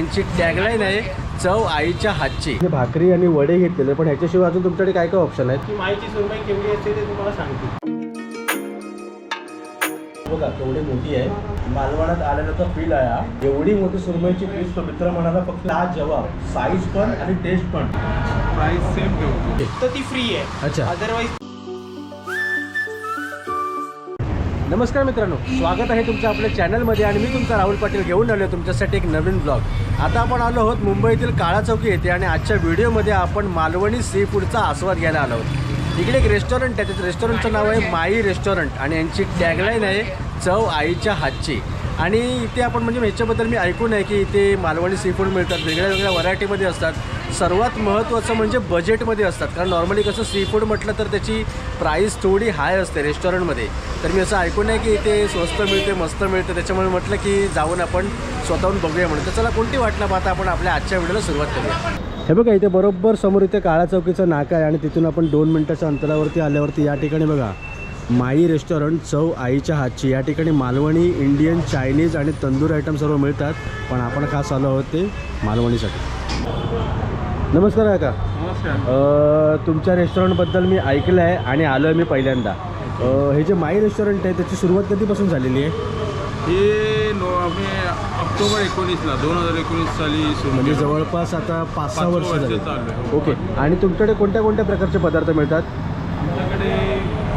यांची टॅगलाईन आहे चव आईच्या हातची. भाकरी आणि वडे घेतलेले पण ह्याच्याशिवाय अजून तुमच्याकडे काय काय ऑप्शन आहेत? माईची सुरमई केवढी असते ते तुम्हाला सांगते. बघा केवढी मोठी आहे. मालवणात आल्यानंतर फील आहे हा. एवढी मोठी सुरमईची पीस तो मित्र म्हणाला फक्त हा जवाब साईज पण आणि टेस्ट पण. प्राइस सेम ठेवतो. तर ती फ्री आहे. अच्छा. अदरवाईज नमस्कार मित्रांनो स्वागत आहे तुमचं आपल्या चॅनलमध्ये आणि मी तुमचा राहुल पाटील घेऊन आलो तुमच्यासाठी एक नवीन ब्लॉग आता आपण आलो आहोत मुंबईतील काळा चौकी येथे आणि आजच्या व्हिडिओमध्ये आपण मालवणी सी फूडचा आस्वाद घ्यायला आलो आहोत. इकडे एक रेस्टॉरंट आहे त्याचं रेस्टॉरंटचं नाव आहे माई रेस्टॉरंट आणि यांची टॅगलाईन आहे चव आईच्या हातची. आणि इथे आपण म्हणजे ह्याच्याबद्दल मी ऐकून आहे की इथे मालवणी सी फूड मिळतात वेगळ्या वेगळ्या व्हरायटीमध्ये असतात. सर्वात महत्त्वाचं म्हणजे बजेटमध्ये असतात. कारण नॉर्मली कसं सी फूड म्हटलं तर त्याची प्राईस थोडी हाय असते रेस्टॉरंटमध्ये तर मी असं ऐकून आहे की इथे स्वस्त मिळते मस्त मिळते. त्याच्यामुळे म्हटलं की जाऊन आपण स्वतःहून बघूया म्हणून. तर चला कोणती वाट न पाहता आपण आपल्या आजच्या व्हिडिओला सुरुवात करूया. हे बघा इथे बरोबर समोर इथे काळा चौकीचा नाका आहे आणि तिथून आपण दोन मिनटाच्या अंतरावरती आल्यावरती या ठिकाणी बघा माई रेस्टॉरंट चव आईच्या हातची. या ठिकाणी मालवणी इंडियन चायनीज आणि तंदूर आयटम सर्व मिळतात. पण आपण खास आलो आहोत ते मालवणीसाठी. नमस्कार काका. नमस्कार. तुमच्या रेस्टॉरंटबद्दल मी ऐकलं आहे आणि आलो आहे मी पहिल्यांदा. हे जे माई रेस्टॉरंट आहे त्याची सुरुवात कधीपासून झालेली आहे? हे नो आम्ही ऑक्टोबर एकोणीसला दोन हजार एकोणीस साली सुरू म्हणजे केलं. जवळपास आता पाच सहा वर्ष वर्ष झाली. चालू आहे. ओके. आणि तुमच्याकडे कोणत्या कोणत्या प्रकारचे पदार्थ मिळतात? आमच्याकडे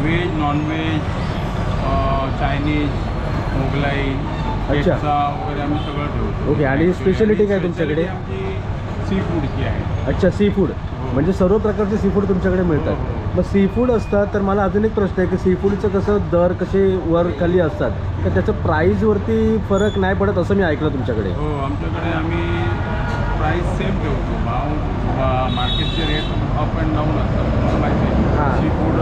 व्हेज नॉनव्हेज चायनीज मोगलाई अच्छा. वगैरे आम्ही सगळं ठेवतो. ओके, आणि speciality काय तुमच्याकडे? सी फूडची आहे. अच्छा सी फूड म्हणजे सर्व प्रकारचे सी फूड तुमच्याकडे हो, मिळतात. हो. मग सी फूड असतात तर मला अजून एक प्रश्न आहे की सी फूडचं कसं दर कसे वर खाली असतात? तर त्याचं प्राईजवरती फरक नाही पडत असं मी ऐकलं तुमच्याकडे. हो आमच्याकडे आम्ही प्राईस सेम ठेवतो. भाव मार्केटचे रेट अप अँड डाऊन असतात तुम्हाला माहिती हां. आहे सी फूड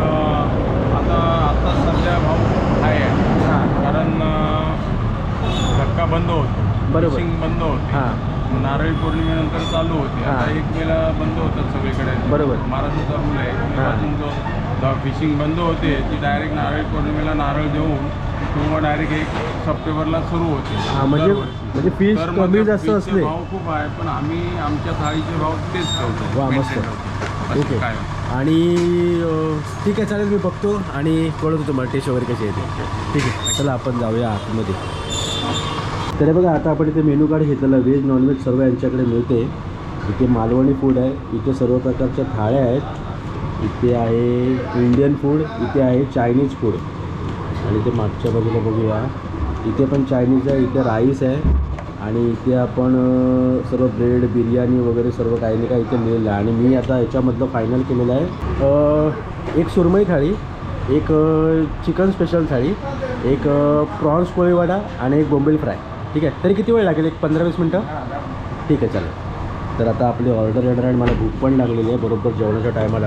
आता आता सध्या भाव हाय आहे. हां. कारण अं, धक्का बंद होतो. बरोबर. फिशिंग बंद होते. हां. नारळी पौर्णिमेनंतर चालू होते. आता हां. एक मेला बंद होतात सगळीकडे. बरोबर. महाराष्ट्राचा रूल आहे जो फिशिंग बंद होते ती डायरेक्ट नारळी पौर्णिमेला नारळ देऊन किंवा डायरेक्ट एक सप्टेंबरला सुरू होते. म्हणजे-. म्हणजे मग कमी जास्त असले. भाव खूप आहे पण आम्ही आमच्या थाळीचे भाव तेच ठेवतो. वा, मस्त. ओके आणि ठीक आहे चालेल मी बघतो आणि कळवतो तुम्हाला टेस्ट वगैरे कशी येते ठीक आहे. चला आपण जाऊया आतमध्ये. तर हे बघा आता आपण इथे मेनू कार्ड घेतलेलं व्हेज नॉनव्हेज सर्व यांच्याकडे मिळते. इथे मालवणी फूड आहे. इथे सर्व प्रकारच्या थाळ्या आहेत. इथे आहे इंडियन फूड इथे आहे चायनीज फूड आणि इथे मागच्या बाजूला बघूया. इथे पण चायनीज आहे इथे राईस आहे. आणि इथे आपण सर्व ब्रेड बिर्याणी वगैरे सर्व काही नाही काही इथे मिळेल आणि मी आता याच्यामधलं फायनल केलेलं आहे. एक सुरमई थाळी एक चिकन स्पेशल थाळी एक प्रॉन्स पोळीवाडा आणि एक बोंबील फ्राय ठीक आहे. तरी किती वेळ लागेल? एक पंधरा वीस मिनटं? ठीक आहे चालेल. तर आता आपली ऑर्डर येणार आणि मला भूक पण लागलेली आहे. बरोबर जेवणाच्या टायमाला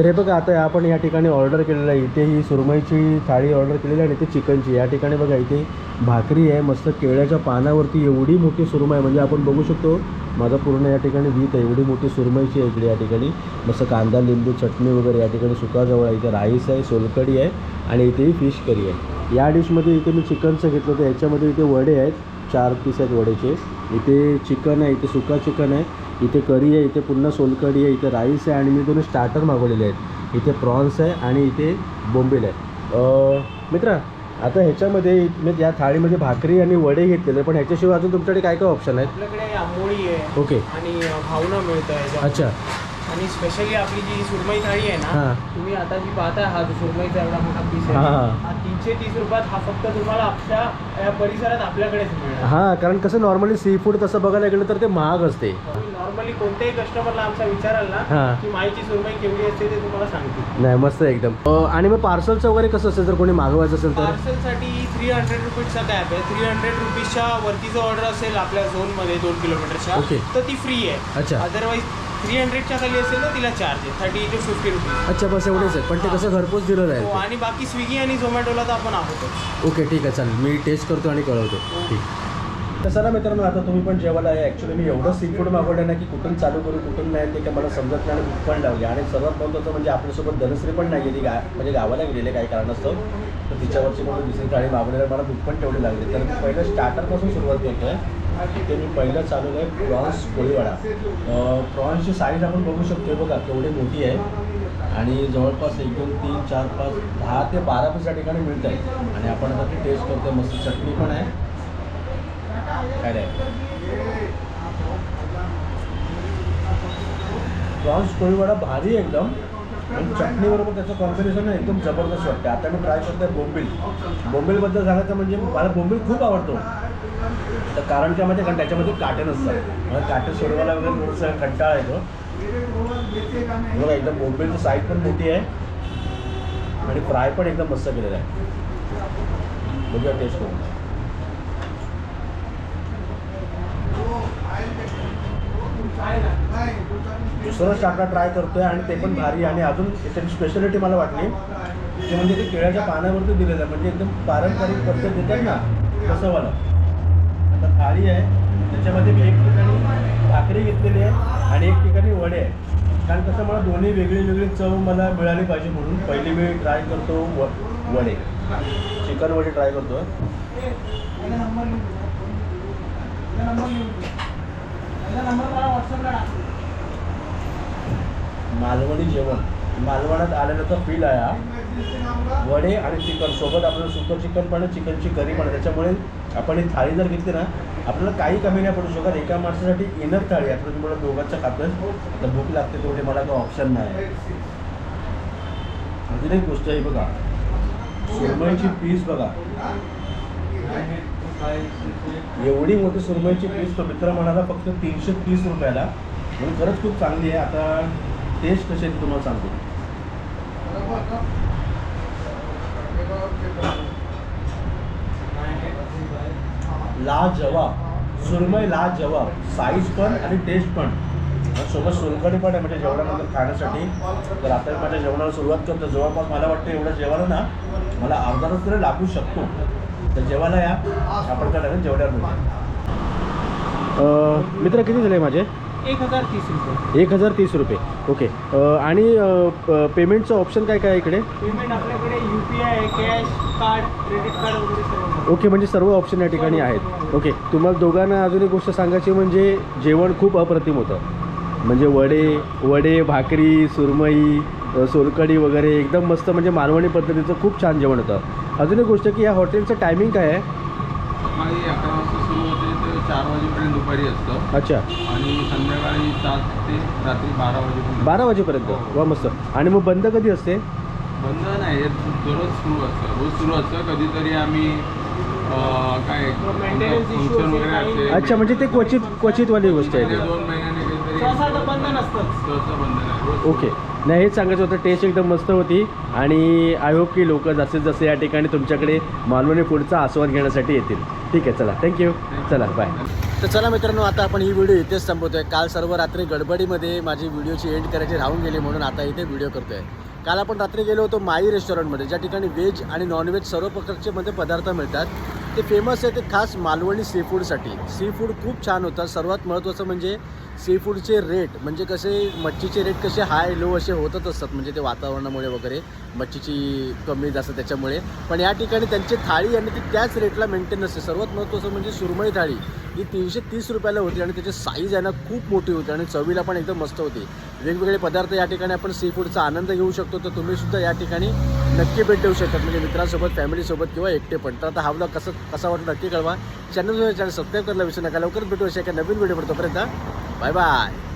तर हे बघा आता आपण या ठिकाणी ऑर्डर केलेलं आहे. इथे ही सुरमईची थाळी ऑर्डर केलेली आहे आणि इथे चिकनची. या ठिकाणी बघा इथे भाकरी आहे मस्त केळ्याच्या पानावरती एवढी मोठी सुरमई आहे. म्हणजे आपण बघू शकतो माझा पूर्ण या ठिकाणी वीत आहे. एवढी मोठी सुरमईची आहे इकडे या ठिकाणी. मस्त कांदा लिंबू चटणी वगैरे या ठिकाणी सुकाजवळ आहे. इथे राईस आहे सोलकडी आहे आणि इथेही फिश करी आहे. या डिशमध्ये इथे मी चिकनचं घेतलं तर याच्यामध्ये इथे वडे आहेत. चार पीस आहेत वडेचे. इथे चिकन आहे इथे सुका चिकन आहे इथे करी आहे इथे पुन्हा सोलकढी आहे इथे राईस आहे आणि मी दोन स्टार्टर मागवलेले आहेत. इथे प्रॉन्स आहे आणि इथे बोंबील आहे. मित्रा आता ह्याच्यामध्ये मी या थाळीमध्ये भाकरी आणि वडे घेतलेले पण ह्याच्याशिवाय अजून तुमच्याकडे काय काय ऑप्शन आहेत? आपल्याकडे आंबोळी आहे. ओके. आणि भावना मिळतं आहे. अच्छा. आणि स्पेशली आपली जी सुरमई थाळी आहे हां. ना तुम्ही आता जी पाहताय हा जो सुरमईचा एवढा मोठा पीस हां, आहे हां. तीनशे तीस रुपयात हा फक्त तुम्हाला आपल्या या परिसरात आपल्याकडेच मिळणार हां कारण कसं नॉर्मली सी फूड तसं बघायला गेलं तर ते महाग असते नॉर्मली कोणत्याही कस्टमरला आमचा विचाराल ना हां. की माईची सुरमई केवढी असते ते तुम्हाला सांगते नाही मस्त आहे एकदम अं, आणि मग पार्सलचं वगैरे कसं असेल जर कोणी मागवायचं असेल तर पार्सलसाठी थ्री हंड्रेड रुपीजचा कॅब आहे थ्री हंड्रेड रुपीजच्या वरती जर ऑर्डर असेल आपल्या झोनमध्ये दोन किलोमीटरच्या ओके. तर ती फ्री आहे अच्छा. अदरवाईज थ्री हंड्रेडच्या खाली असेल तर तिला चार्ज आहे. थर्टी टू फिफ्टी रुपीज अच्छा बस एवढेच आहे पण ते कसं घरपोच दिलं हो आहे आणि बाकी स्विगी आणि झोमॅटोला तर आपण आहोतच. ओके ठीक आहे चालेल. मी टेस्ट करतो आणि कळवतो. ठीक. तसं ना मित्रांनो आता तुम्ही पण जेवायला आहे ॲक्च्युली मी एवढं सी फूड मागवलं ना की कुठून चालू करू कुठून नाही ते काय मला समजत नाही आणि भूक पण लागली. आणि सर्वात महत्त्वाचं म्हणजे आपल्यासोबत धनश्री पण नाही गेली. गा म्हणजे गावाला गेलेले काही कारणास्तव. तर तिच्यावरची म्हणून दुसरी थाळी मागवलेलं मला भूक पण तेवढी लागली. तर पहिलं स्टार्टरपासून सुरुवात करतो आहे ते मी पहिलं चालू आहे प्रॉन्स पोळीवाडा प्रॉन्सची साईज आपण बघू शकतो बघा केवढी मोठी आहे. आणि जवळपास एक दोन तीन चार पाच दहा ते बारा पीस या ठिकाणी मिळत आहे आणि आपण आता ती टेस्ट करतो मस्त चटणी पण आहे. काय नाही. प्रॉन्स कोळीवाडा भारी आहे एकदम. आणि चटणीबरोबर त्याचं कॉम्बिनेशन एकदम जबरदस्त वाटतं. आता मी ट्राय करतोय बोंबील. बोंबीलबद्दल सांगायचं म्हणजे मला बोंबील खूप आवडतो. तर कारण काय माहिती कारण त्याच्यामध्ये काटे नसतात. मला काटे सोडवायला वगैरे थोडंसं कंटाळा येतो. बघा एकदम बोंबीलचं साईज पण मोठी आहे. आणि फ्राय पण एकदम मस्त केलेला आहे. बघूया टेस्ट करून. हो, दुसरं शाखा ट्राय करतोय आणि ते पण भारी आणि अजून त्याची स्पेशालिटी मला वाटली. ते म्हणजे ते केळ्याच्या पानावरती दिलेलं आहे. म्हणजे एकदम पारंपरिक पद्धत देतात ना तसं वाला. आता थाळी आहे. त्याच्यामध्ये मी एक ठिकाणी भाकरी घेतलेली आहे आणि एक ठिकाणी वडे आहे कारण कसं मला दोन्ही वेगळी वेगळी चव मला मिळाली पाहिजे म्हणून पहिली वेळी ट्राय करतो व वडे. चिकन वडे ट्राय करतो मालवणी जेवण. मालवणात आलेलं फील आहे हा. वडे आणि चिकन. सोबत आपल्याला सुकं चिकन पण चिकनची करी पण त्याच्यामुळे आपण ही थाळी जर घेतली ना आपल्याला काही कमी नाही पडू शकत. एका माणसासाठी इनर थाळी आता तुम्ही मला दोघांच्या खातोय तर भूक लागते तेवढे. मला काही ऑप्शन नाही. अजून एक गोष्ट आहे बघा. सुरमईची पीस बघा. एवढी मोठी सुरमईची पीस तो मित्र म्हणाला फक्त तीनशे तीस रुपयाला. म्हणून खरंच खूप चांगली आहे. आता टेस्ट कसे आहेत तुम्हाला सांगतो. ला जवाब लाजवाब ला जवाब साईज पण आणि टेस्ट पण. सोबत सोलकढी पण आहे म्हणजे जेवणानंतर खाण्यासाठी. तर आता माझ्या जेवणाला सुरुवात करतो. जवळपास मला वाटतं एवढं जेवायला ना मला अर्धा तास तरी लागू शकतो. तर जेवायला या. आपण काय जेवढ्या मित्र किती झाले माझे? एक हजार तीस रुपये. एक हजार तीस रुपये. ओके आणि पेमेंटचं ऑप्शन काय काय इकडे? पेमेंट आपल्याकडे U P I cash card credit card वगैरे सर्व ओके म्हणजे सर्व ऑप्शन या ठिकाणी आहेत. ओके तुम्हाला दोघांना अजून एक गोष्ट सांगायची म्हणजे जेवण खूप अप्रतिम होतं. म्हणजे वडे वडे भाकरी सुरमई अ, सोलकढी वगैरे एकदम मस्त म्हणजे मालवणी पद्धतीचं खूप छान जेवण होतं. अजून एक गोष्ट की या हॉटेलचं टायमिंग काय आहे? चार वाजेपर्यंत दुपारी असतं. अच्छा. आणि संध्याकाळी सात ते रात्री बारा वाजेपर्यंत. बारा वाजेपर्यंत? वा मस्त. आणि मग बंद कधी असते? बंद नाही हे दररोज सुरू असतं. रोज सुरू असतं. कधीतरी आम्ही अं, काय फंक्शन वगैरे असेल अच्छा म्हणजे ते क्वचित क्वचितवाली गोष्ट आहे महिन्या ती दोन महिन्याने काहीतरी सहसा तर बंद नसतंच. सहसा बंद नाही. रोज ओके. नाही हेच सांगायचं होतं. टेस्ट एकदम मस्त होती. आणि आय होप की लोक जसे जसे या ठिकाणी तुमच्याकडे मालवणी फूडचा आस्वाद घेण्यासाठी येतील. ठीक आहे चला. थँक्यू चला बाय तर चला मित्रांनो आता आपण ही व्हिडिओ इथेच संपवतोय. काल सर्व रात्री गडबडीमध्ये माझी व्हिडिओची एंड करायची राहून गेली म्हणून आता इथे व्हिडिओ करतोय. काल आपण रात्री गेलो होतो माई रेस्टॉरंटमध्ये ज्या ठिकाणी व्हेज आणि नॉनव्हेज सर्व प्रकारचे मध्ये पदार्थ मिळतात. ते फेमस आहे ते खास मालवणी सी फूडसाठी सी फूड खूप छान होतं. सर्वात महत्त्वाचं म्हणजे सी फूडचे रेट म्हणजे कसे मच्छीचे रेट कसे हाय लो असे होतच असतात. म्हणजे ते वातावरणामुळे वगैरे मच्छीची कमी जास्त त्याच्यामुळे. पण या ठिकाणी त्यांची थाळी आणि ती त्याच रेटला मेंटेन असते सर्वात महत्त्वाचं म्हणजे सुरमई थाळी. ही तीनशे तीस रुपयाला होती आणि त्याची साईज आहे ना खूप मोठी होती आणि चवीला पण एकदम मस्त होती. वेगवेगळे पदार्थ या ठिकाणी आपण सी फूडचा आनंद घेऊ शकतो. तर तुम्ही सुद्धा या ठिकाणी नक्की भेट देऊ शकतात म्हणजे मित्रांसोबत फॅमिलीसोबत किंवा एकटे पण. तर आता हा ब्लॉग कसं कसा वाटतो नक्की कळवा. चॅनल चॅनल सबस्क्राईब करायला विसरू नका. लवकरच भेटू अशा एका नवीन व्हिडिओ पडतो बाय बाय